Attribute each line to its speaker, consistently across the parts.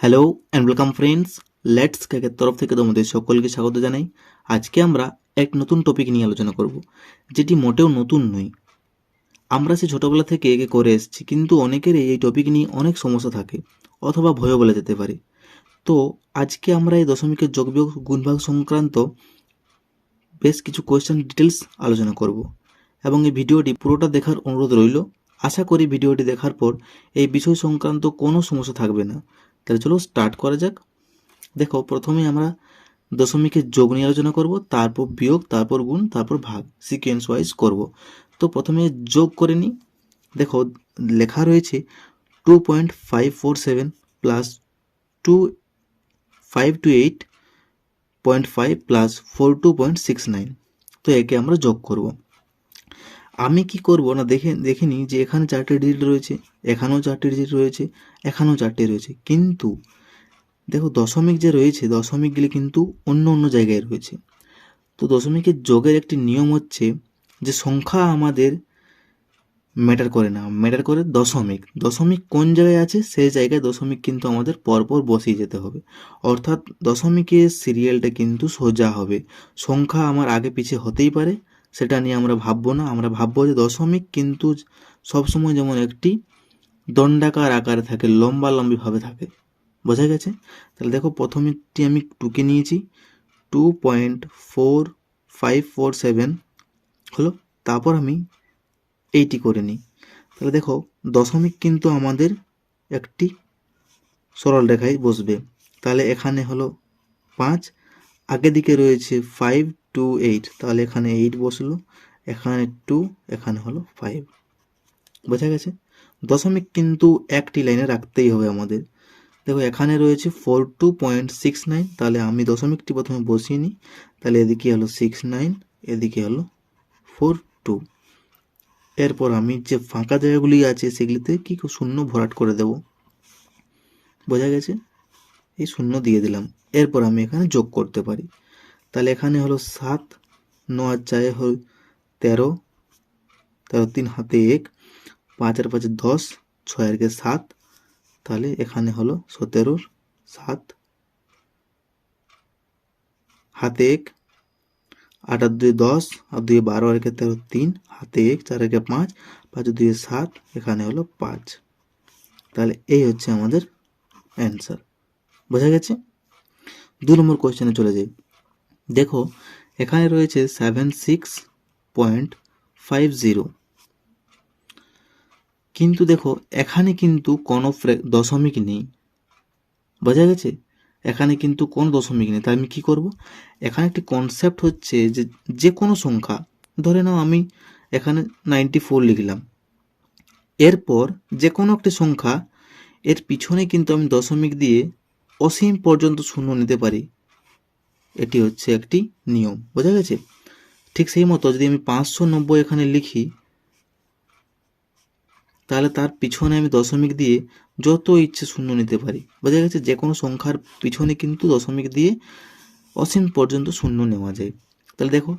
Speaker 1: Hello and welcome friends let's কেকের তরফ থেকে তোমাদের সকলকে স্বাগত জানাই। আজকে আমরা এক নতুন টপিক নিয়ে আলোচনা করব, যেটি মোটেও নতুন নয়। আমরা সে ছোটোবেলা থেকে একে করে এসেছি, কিন্তু অনেকেরই এই টপিক নিয়ে অনেক সমস্যা থাকে, অথবা ভয়ও বলে যেতে পারে। তো আজকে আমরা এই দশমিকের যোগ যোগবিয়োগ, গুণভাগ সংক্রান্ত বেশ কিছু কোয়েশ্চেন ডিটেলস আলোচনা করব। এবং এই ভিডিওটি পুরোটা দেখার অনুরোধ রইল। আশা করি ভিডিওটি দেখার পর এই বিষয় সংক্রান্ত কোনো সমস্যা থাকবে না। তাহলে চলো স্টার্ট করা যাক। দেখো, প্রথমে আমরা দশমিকের যোগ নিয়ে আলোচনা করব, তারপর বিয়োগ, তারপর গুণ, তারপর ভাগ সিকোয়েন্স ওয়াইজ করব। তো প্রথমে যোগ করে নিই। দেখো, লেখা রয়েছে two point five four seven plus two five two eight point five plus four two point six nine তো একে আমরা যোগ করব। আমি কি করব? না, দেখে দেখে নিই যে এখানে চারটে ডিজিট রয়েছে, এখানেও চারটে ডিজিট রয়েছে, এখানেও চারটে রয়েছে। কিন্তু, দেখো দশমিক যে রয়েছে দশমিকগুলি কিন্তু অন্য অন্য জায়গায় রয়েছে। তো দশমিকের যোগের একটি নিয়ম হচ্ছে যে সংখ্যা আমাদের ম্যাটার করে না। ম্যাটার করে দশমিক। দশমিক কোন জায়গায় আছে, সেই জায়গায় দশমিক কিন্তু আমাদের পরপর বসিয়ে যেতে হবে। অর্থাৎ দশমিকের সিরিয়ালটা কিন্তু সোজা হবে। সংখ্যা আমার আগে পিছে হতেই পারে সেটা নিয়ে আমরা ভাববো না। আমরা ভাববো যে দশমিক কিন্তু সবসময় যেমন একটি দণ্ডাকার আকারে থাকে, লম্বা লম্বিভাবে থাকে। বোঝা গেছে? তাহলে দেখো প্রথমেরটি আমি টুকে নিয়েছি। Two point four five four seven হলো। তারপর আমি এইটি করে নিই। তাহলে দেখো দশমিক কিন্তু আমাদের একটি সরল রেখায় বসবে। তাহলে এখানে হলো পাঁচ, আগের দিকে রয়েছে ফাইভ টু এইট তাহলে এখানে এইট বসল, এখানে টু এখানে হলো ফাইভ বোঝা গেছে? দশমিক কিন্তু একটি লাইনে রাখতেই হবে আমাদের। দেখো, এখানে রয়েছে four two point six nine তাহলে আমি দশমিকটি প্রথমে বসিয়ে নিই, তাহলে এদিকে হলো সিক্স নাইন এদিকে হলো ফোর টু এরপর আমি যে ফাঁকা জায়গাগুলি আছে সেগুলিতে কি শূন্য ভরাট করে দেব? বোঝা গেছে? এই শূন্য দিয়ে দিলাম। এরপর আমি এখানে যোগ করতে পারি। তাহলে এখানে হলো সাত, ন আর চারে হল তেরো তেরো তিন হাতে এক, পাঁচ আর পাঁচে দশ, ছয় আর কে সাত, তাহলে এখানে হলো সতেরোর সাত। হাতে এক, আট আর দুই দশ, আর দুই বারো আর একে তেরো তিন, হাতে এক, চার একে পাঁচ পাঁচ দুই সাত, এখানে হলো পাঁচ। তাহলে এই হচ্ছে আমাদের অ্যান্সার বোঝা গেছে? দু নম্বর কোয়েশ্চেনে চলে যাই। দেখো, এখানে রয়েছে seven six point five zero কিন্তু দেখো, এখানে কিন্তু কোনো দশমিক নেই। বোঝা গেছে? এখানে কিন্তু কোনো দশমিক নেই। তাই আমি কি করব? এখানে একটি কনসেপ্ট হচ্ছে যে যে কোনো সংখ্যা, ধরে নাও আমি এখানে নাইনটি ফোর লিখলাম। এরপর যে কোনো একটি সংখ্যা, এর পিছনে কিন্তু আমি দশমিক দিয়ে অসীম পর্যন্ত শূন্য নিতে পারি। এটি হচ্ছে একটি নিয়ম। বোঝা গেছে? ঠিক সেই মতো যদি আমি পাঁচশো নব্বই এখানে লিখি, তাহলে তার পিছনে আমি দশমিক দিয়ে যত ইচ্ছে শূন্য নিতে পারি। বোঝা গেছে? যে কোনো সংখ্যার পিছনে কিন্তু দশমিক দিয়ে অসীম পর্যন্ত শূন্য নেওয়া যায়। তাহলে দেখো,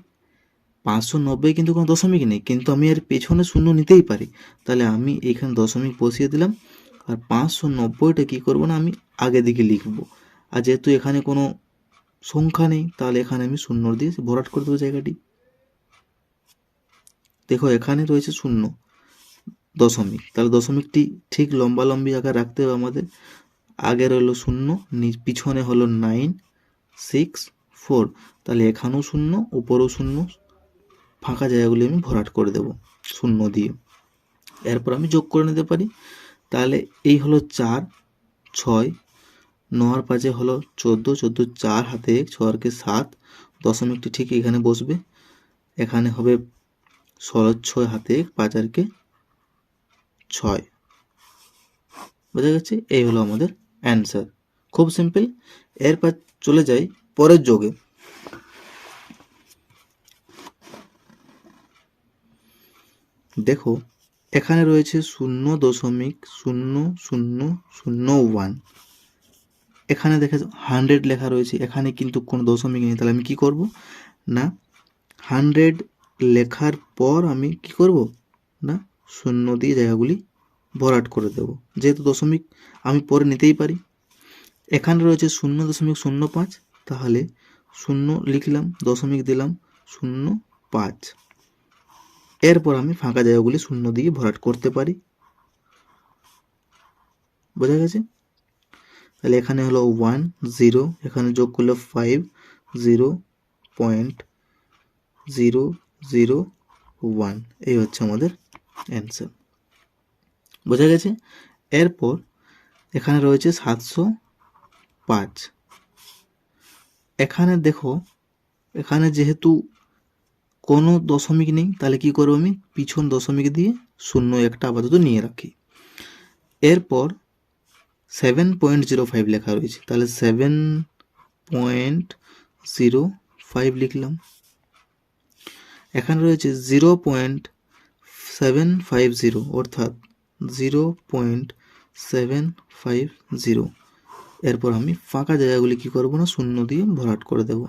Speaker 1: পাঁচশো নব্বই কিন্তু কোনো দশমিক নেই, কিন্তু আমি এর পেছনে শূন্য নিতেই পারি। তাহলে আমি এখানে দশমিক বসিয়ে দিলাম, আর পাঁচশো নব্বইটা কী করব না, আমি আগে দিকে লিখব। আর যেহেতু এখানে কোনো সংখ্যা নেই, তাহলে এখানে আমি শূন্য দিয়ে ভরাট করে দেবো জায়গাটি। দেখো, এখানে রয়েছে শূন্য দশমিক। তাহলে দশমিকটি ঠিক লম্বা লম্বি আকার রাখতে হবে আমাদের। আগে রইল শূন্য পিছনে হলো নাইন সিক্স ফোর তাহলে এখানেও শূন্য, উপরেও শূন্য। ফাঁকা জায়গাগুলি আমি ভরাট করে দেব শূন্য দিয়ে। এরপর আমি যোগ করে নিতে পারি। তাহলে এই হলো চার, ছয় নয় পাঁচে হলো চোদ্দ চোদ্দ, চার হাতে এক ছয়কে সাত, দশমিকটি ঠিক এখানে বসবে। এখানে হবে ষোলো, ছয় হাতে এক পাঁচ আরকে ছয়। বোঝা গেছে? এই হলো আমাদের অ্যান্সার। খুব সিম্পল। এরপর চলে যাই পরের যোগে। দেখো, এখানে রয়েছে শূন্য দশমিক শূন্য শূন্য শূন্য ওয়ান। এখানে দেখে হান্ড্রেড লেখা রয়েছে, এখানে কিন্তু কোনো দশমিক নেই, তাহলে আমি কি করব? না হান্ড্রেড লেখার পর আমি কি করব? না, শূন্য দিয়ে জায়গাগুলি ভরাট করে দেব। যেহেতু দশমিক আমি পরে নিতেই পারি। এখানে রয়েছে শূন্য দশমিক শূন্য পাঁচ, তাহলে শূন্য লিখলাম, দশমিক দিলাম শূন্য পাঁচ। এরপর আমি ফাঁকা জায়গাগুলি শূন্য দিয়ে ভরাট করতে পারি। বোঝা গেছে? তাহলে এখানে হলো ওয়ান জিরো এখানে যোগ করলে five zero point zero zero one এই হচ্ছে আমাদের অ্যান্সার বোঝা গেছে? এরপর এখানে রয়েছে সাতশো পাঁচ। এখানে দেখো, এখানে যেহেতু কোনো দশমিক নেই, তাহলে কি করব আমি? পিছন দশমিক দিয়ে শূন্য একটা আপাতত নিয়ে রাখি। এরপর সেভেন পয়েন্ট জিরো ফাইভ লেখা রয়েছে। তাহলে সেভেন পয়েন্ট জিরো ফাইভ লিখলাম। এখানে রয়েছে zero point seven five zero অর্থাৎ zero point seven five zero এরপর আমি ফাঁকা জায়গাগুলি কি করব না, শূন্য দিয়ে ভরাট করে দেব।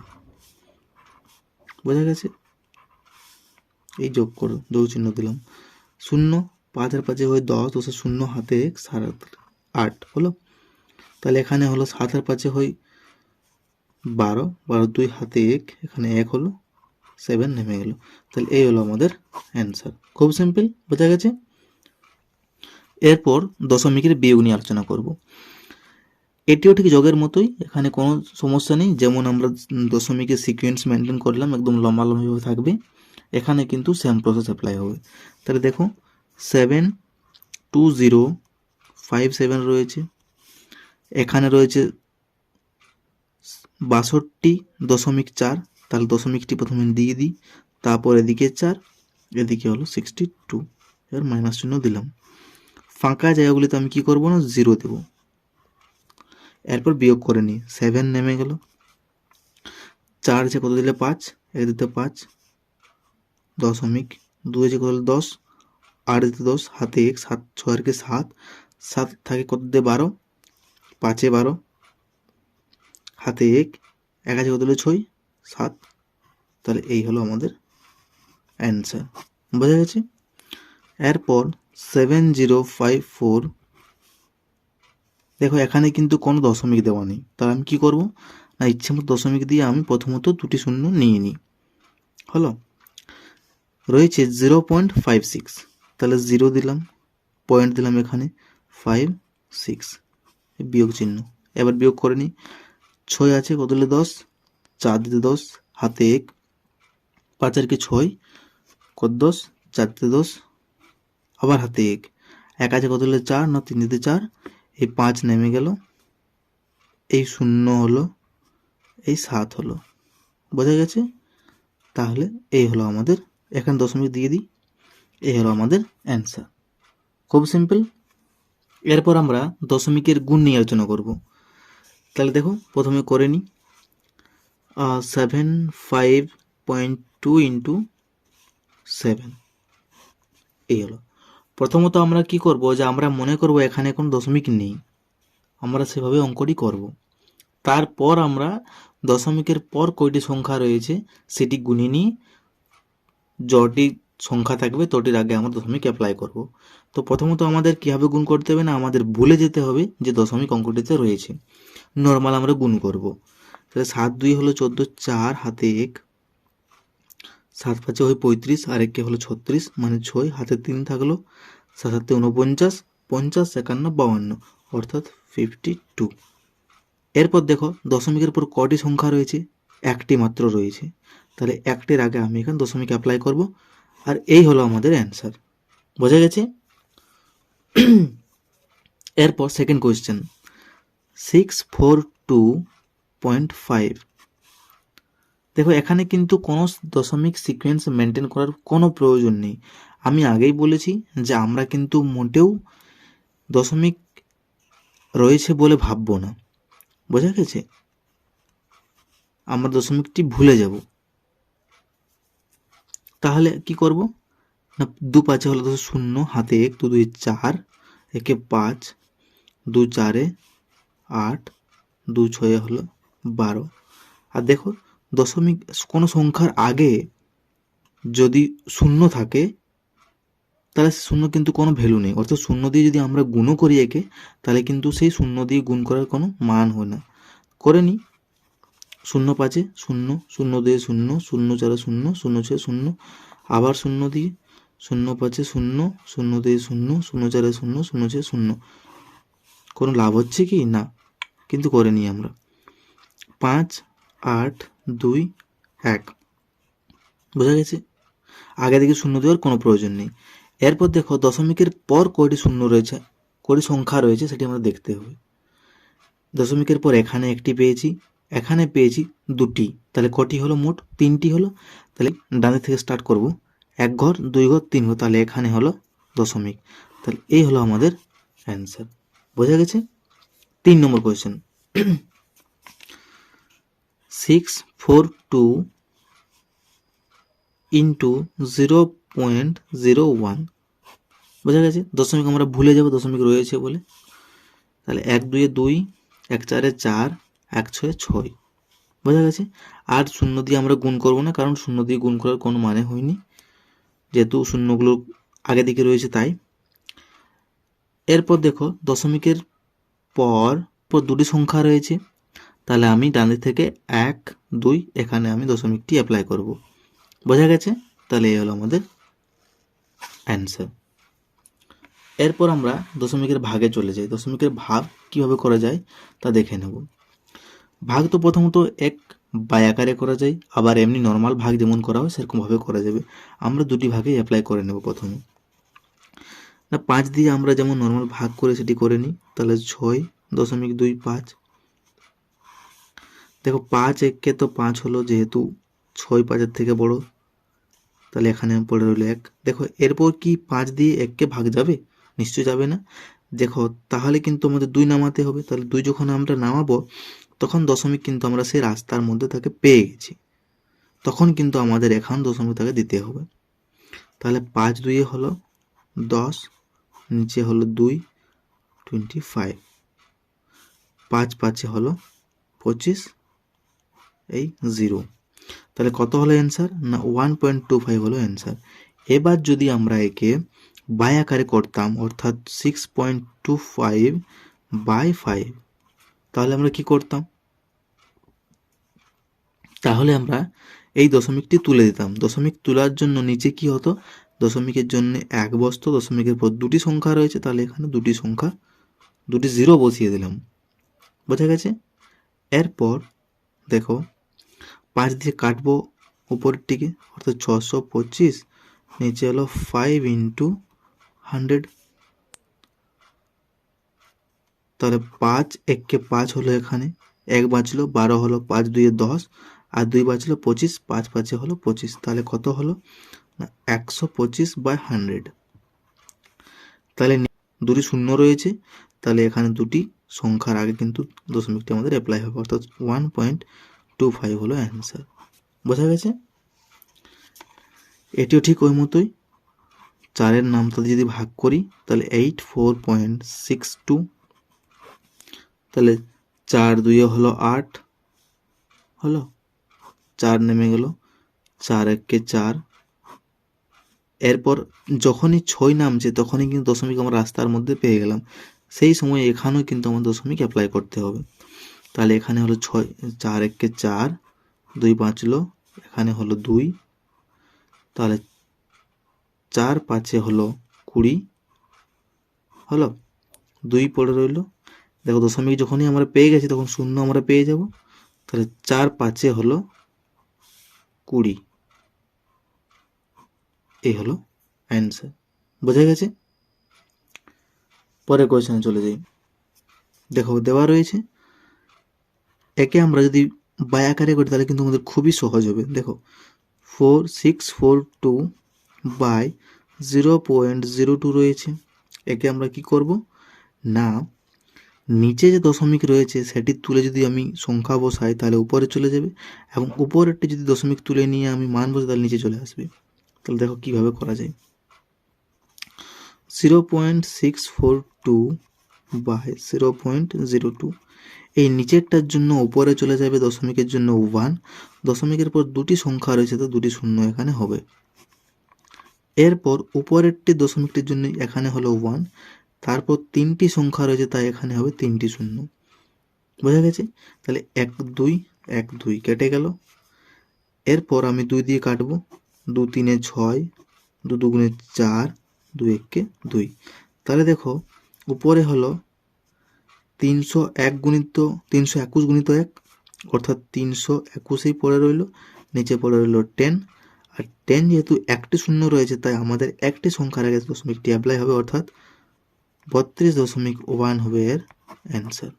Speaker 1: বোঝা গেছে? এই যোগ করো যোগ চিহ্ন দিলাম। শূন্য, পাঁচের পাঁচে হয়ে দশ, দশের শূন্য, হাতে এক, সাড়ে আট, হলো? তাহলে এখানে হলো সাতের পাঁচে হয় বারো বারো দুই হাতে এক, এখানে এক হলো সেভেন নেমে গেল। তাহলে এই হলো আমাদের অ্যান্সার খুব সিম্পল বোঝা গেছে? এরপর দশমিকের বিয়োগ নিয়ে আলোচনা করব। এটিও ঠিক যোগের মতোই, এখানে কোনো সমস্যা নেই। যেমন আমরা দশমিকের সিকোয়েন্স মেনটেন করলাম, একদম লম্বা লম্বিভাবে থাকবে। এখানে কিন্তু সেম প্রসেস অ্যাপ্লাই হবে। তাহলে দেখো seven two zero five seven রয়েছে। এখানে রয়েছে বাষট্টি দশমিক চার, তাহলে দশমিকটি প্রথমে দিয়ে দিই, তারপর এদিকে চার, এদিকে হলো সিক্সটি টু, এবার মাইনাস চিহ্ন দিলাম। ফাঁকা জায়গাগুলিতে আমি কি করব না? জিরো দেব। এরপর বিয়োগ করে নিই, সেভেন নেমে গেল। চার যে কত দিলে পাঁচ? এক দিতে পাঁচ, দশমিক। দুই যে কত দিলে দশ? আট দিতে দশ, হাতে এক, সাত ছয়ের কে সাত। সাত থাকে কত দিয়ে বারো? পাঁচে বারো। হাতে এক এক আছে কত ছয়? সাত। তাহলে এই হলো আমাদের অ্যান্সার। বোঝা গেছে? এরপর সেভেন জিরো ফাইভ ফোর। দেখো, এখানে কিন্তু কোনো দশমিক দেওয়া নেই। তাহলে আমি কী করব? না, ইচ্ছে মতো দশমিক দিয়ে আমি প্রথমত দুটি শূন্য নিয়ে নিই। হলো, রয়েছে জিরো পয়েন্ট ফাইভ সিক্স। তাহলে জিরো দিলাম, পয়েন্ট দিলাম এখানে। ফাইভ সিক্স বিয়োগ চিহ্ন। এবার বিয়োগ করে নিই। ছয় আছে, কত দশ? চার দিতে দশ, হাতে এক। পাঁচের কি ছয়? কত দশ? চারতে দশ, আবার হাতে এক। এক আছে, কত হলে চার? না, তিন দিতে চার। এই পাঁচ নেমে গেল। এই শূন্য হলো, এই সাত হলো। বোঝা গেছে? তাহলে এই হলো আমাদের, এখানে দশমিক দিয়ে দিই। এই হলো আমাদের অ্যান্সার খুব সিম্পল এরপর আমরা দশমিকের গুণ নিয়ে আলোচনা করব। তাহলে দেখো, প্রথমে করে নিই। Seven five point two into seven এই হলো। প্রথমত আমরা কি করব? যে আমরা মনে করব এখানে কোনো দশমিক নেই। আমরা সেভাবে অঙ্কটি করব। তারপর আমরা দশমিকের পর কয়টি সংখ্যা রয়েছে সেটি গুনে নিয়ে যটি সংখ্যা থাকবে তটির আগে আমরা দশমিক অ্যাপ্লাই করব। তো প্রথমত আমাদের কীভাবে গুণ করতে হবে না, আমাদের ভুলে যেতে হবে যে দশমিক অঙ্কটিতে রয়েছে। নর্মাল আমরা গুণ করব। তাহলে সাত দুই হলো চোদ্দ, চার হাতে এক, সাত পাঁচে হয় পঁয়ত্রিশ, আর একে হলো ছত্রিশ মানে ছয়, হাতে তিন থাকল, সাত সাতে উনপঞ্চাশ পঞ্চাশ, একান্ন বাউান্ন অর্থাৎ ফিফটি টু এরপর দেখো, দশমিকের পর কটি সংখ্যা রয়েছে, একটি মাত্র রয়েছে। তাহলে একটির আগে আমি এখানে দশমিক অ্যাপ্লাই করব। আর এই হলো আমাদের অ্যান্সার বোঝা গেছে? এরপর second question six four two point five দেখো, এখানে কিন্তু কোনো দশমিক সিকোয়েন্স মেনটেন করার কোনো প্রয়োজন নেই। আমি আগেই বলেছি যে আমরা কিন্তু মোটেও দশমিক রয়েছে বলে ভাববো না। বোঝা গেছে? আমরা দশমিকটি ভুলে যাব। তাহলে কি করব? না, দু পাঁচে হলো দশ শূন্য, হাতে এক, দু, দুই, চার, একে পাঁচ, দু, চারে আট, দু, ছয়ে হলো বারো। আর দেখো, দশমিক, কোনো সংখ্যার আগে যদি শূন্য থাকে, তাহলে শূন্য কিন্তু কোনো ভ্যালু নেই। অর্থাৎ শূন্য দিয়ে যদি আমরা গুণও করি একে, তাহলে কিন্তু সেই শূন্য দিয়ে গুণ করার কোনো মান হয় না। করে নিই শূন্য পাঁচে শূন্য শূন্য দিয়ে শূন্য শূন্য চারে শূন্য শূন্য ছয় শূন্য, আবার শূন্য দিয়ে শূন্য পাঁচে শূন্য শূন্য দিয়ে শূন্য শূন্য চারে শূন্য শূন্য ছয় শূন্য। কোনো লাভ হচ্ছে কি? না, কিন্তু করে নিই আমরা। পাঁচ, আট, দুই, এক। বোঝা গেছে? আগে থেকে শূন্য দেওয়ার কোনো প্রয়োজন নেই। এরপর দেখো, দশমিকের পর কয়টি শূন্য রয়েছে, কয়টি সংখ্যা রয়েছে, সেটি আমরা দেখতে হবে। দশমিকের পর এখানে একটি পেয়েছি এখানে পেয়েছি দুটি। তাহলে কটি হলো মোট? তিনটি হলো? তাহলে ডানে থেকে স্টার্ট করব। এক ঘর, দুই ঘর, তিন ঘর, তাহলে এখানে হলো দশমিক। তাহলে এই হলো আমাদের অ্যান্সার বোঝা গেছে? তিন নম্বর question six four two into zero point zero one বোঝা গেছে? দশমিক আমরা ভুলে যাব, দশমিক রয়েছে বলে। তাহলে এক দুয়ে দুই, এক চারে চার এক ছয়ে ছয়। বোঝা গেছে? আর শূন্য দিয়ে আমরা গুণ করব না, কারণ শূন্য দিয়ে গুণ করার কোনো মানে হয়নি। যেহেতু শূন্যগুলো আগে দিকে রয়েছে তাই। এরপর দেখো, দশমিকের পর পর দুটি সংখ্যা রয়েছে। তাহলে আমি ডান দিক থেকে এক, দুই, এখানে আমি দশমিকটি অ্যাপ্লাই করব। বোঝা গেছে? তাহলে এই হলো আমাদের অ্যান্সার এরপর আমরা দশমিকের ভাগে চলে যাই। দশমিকের ভাগ কীভাবে করা যায় তা দেখে নেব। ভাগ তো প্রথমত এক বাই আকারে করা যায়, আবার এমনি নর্মাল ভাগ যেমন করা হয় সেরকমভাবে করা যাবে। আমরা দুটি ভাগে অ্যাপ্লাই করে নেব প্রথমে। না, পাঁচ দিয়ে আমরা যেমন নর্মাল ভাগ করে সেটি করে নিই, তাহলে ছয় দশমিক দুই পাঁচ। দেখো, পাঁচ এককে তো পাঁচ হলো যেহেতু ছয় পাঁচের থেকে বড়, তাহলে এখানে পড়ে রইল এক। দেখো, এরপর কি পাঁচ দিয়ে এককে ভাগ যাবে? নিশ্চয় যাবে না। দেখো, তাহলে কিন্তু আমাদের দুই নামাতে হবে। তাহলে দুই যখন আমরা নামাবো তখন দশমিক কিন্তু আমরা সেই রাস্তার মধ্যে তাকে পেয়ে গেছি। তখন কিন্তু আমাদের এখান দশমিক তাকে দিতে হবে। তাহলে পাঁচ দুইয়ে হলো দশ, নিচে হলো দুই টোয়েন্টি ফাইভ পাঁচ পাঁচে হলো পঁচিশ, এই জিরো তাহলে কত হলো অ্যান্সার না ওয়ান পয়েন্ট টু ফাইভ হলো অ্যান্সার এবার যদি আমরা একে বাই আকারে করতাম, অর্থাৎ six point two five by five তাহলে আমরা কি করতাম? তাহলে আমরা এই দশমিকটি তুলে দিতাম। দশমিক তোলার জন্য নিচে কি হতো? দশমিকের জন্য এক বসতো, দশমিকের পর দুটি সংখ্যা রয়েছে, তাহলে এখানে দুটি সংখ্যা, দুটি জিরো বসিয়ে দিলাম। বোঝা গেছে? এরপর দেখো, পাঁচ দিয়ে কাটবো উপরের দিকে অর্থাৎ ছশো পঁচিশ, নিচে হলো ফাইভ ইন্টু হান্ড্রেড তাহলে পাঁচ, এককে পাঁচ হলো এখানে। এক বাঁচলো, বারো হলো পাঁচ দুইয়ে দশ। আর দুই বাঁচলো পঁচিশ, পাঁচ পাঁচে হলো পঁচিশ। তাহলে কত হলো? না, একশো পঁচিশ বাই হান্ড্রেড। তাহলে দুটি শূন্য রয়েছে। তাহলে এখানে দুটি সংখ্যার আগে কিন্তু দশমিকটি আমাদের অ্যাপ্লাই হবে। অর্থাৎ ওয়ান পয়েন্ট টু ফাইভ হলো অ্যান্সার বোঝা গেছে? এটিও ঠিক ওই মতোই। চারের নামটা যদি ভাগ করি, তাহলে eight four point six two তাহলে চার দুইয়ে হলো আট, হলো? চার নেমে গেল। চার এককে চার। এরপর যখনই ছয় নামছে, তখনই কিন্তু দশমিক আমরা রাস্তার মধ্যে পেয়ে গেলাম। সেই সময় এখানেও কিন্তু আমার দশমিক অ্যাপ্লাই করতে হবে। তাহলে এখানে হলো ছয়, চার এককে চার, দুই বাঁচলো। এখানে হলো দুই। তাহলে চার পাঁচে হলো কুড়ি, হলো? দুই পড়ে রইল। দেখো দশমিক যখনই আমরা পেয়ে গেছি তখন শূন্য আমরা পেয়ে যাব। তাহলে চার পাঁচে হলো কুড়ি। এই হলো অ্যান্সার বোঝা গেছে? পরের কোয়েশনে চলে যাই। দেখো দেওয়া রয়েছে, একে আমরা যদি বাই আকারে করি তাহলে কিন্তু আমাদের খুবই সহজ হবে। দেখো four six four two by zero point zero two রয়েছে। একে আমরা কি করব? না নিচে যে দশমিক রয়েছে, সেটি তুলে যদি আমি সংখ্যা বসাই, তাহলে উপরে চলে যাবে এবং উপরেরটি যদি দশমিক তুলে নিয়ে আমি মান বসাই, তাহলে নিচে চলে আসবে। তাহলে দেখো কীভাবে করা যায়। Zero point six four two by zero point zero two এই নিচেরটার জন্য উপরে চলে যাবে, দশমিকের জন্য ওয়ান দশমিকের পর দুটি সংখ্যা রয়েছে, তো দুটি শূন্য এখানে হবে। এরপর উপরেরটি দশমিকটির জন্য এখানে হলো ওয়ান তারপর তিনটি সংখ্যা রয়েছে, তাই এখানে হবে তিনটি শূন্য। বোঝা গেছে? তাহলে এক, দুই এক, দুই কেটে গেল। এরপর আমি দুই দিয়ে কাটবো। দু তিনে ছয়, দু দুগুণে চার, দু এককে দুই। তাহলে দেখো, উপরে হলো তিনশো এক গুণিত, তিনশো একুশ গুণিত এক, অর্থাৎ তিনশো একুশেই পড়ে রইল, নিচে পড়ে রইল টেন। আর টেন যেহেতু একটি শূন্য রয়েছে, তাই আমাদের একটি সংখ্যার আগে দশমিকটি অ্যাপ্লাই হবে, অর্থাৎ বত্রিশ দশমিক ওয়ান হবে এর অ্যান্সার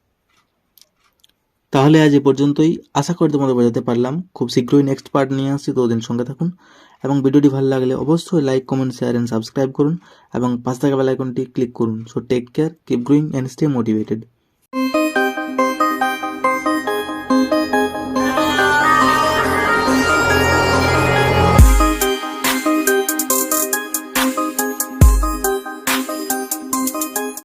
Speaker 1: তাহলে আজ এ পর্যন্তই। আশা করি তোমাদের বোঝাতে পারলাম। খুব শীঘ্রই নেক্সট পার্ট নিয়ে আসছি। ততদিন সঙ্গে থাকুন। এবং ভিডিওটি ভালো লাগলে অবশ্যই like comment share and subscribe করুন। এবং পাঁচ টাকা বেলাইকনটি ক্লিক করুন। So take care keep growing and stay motivated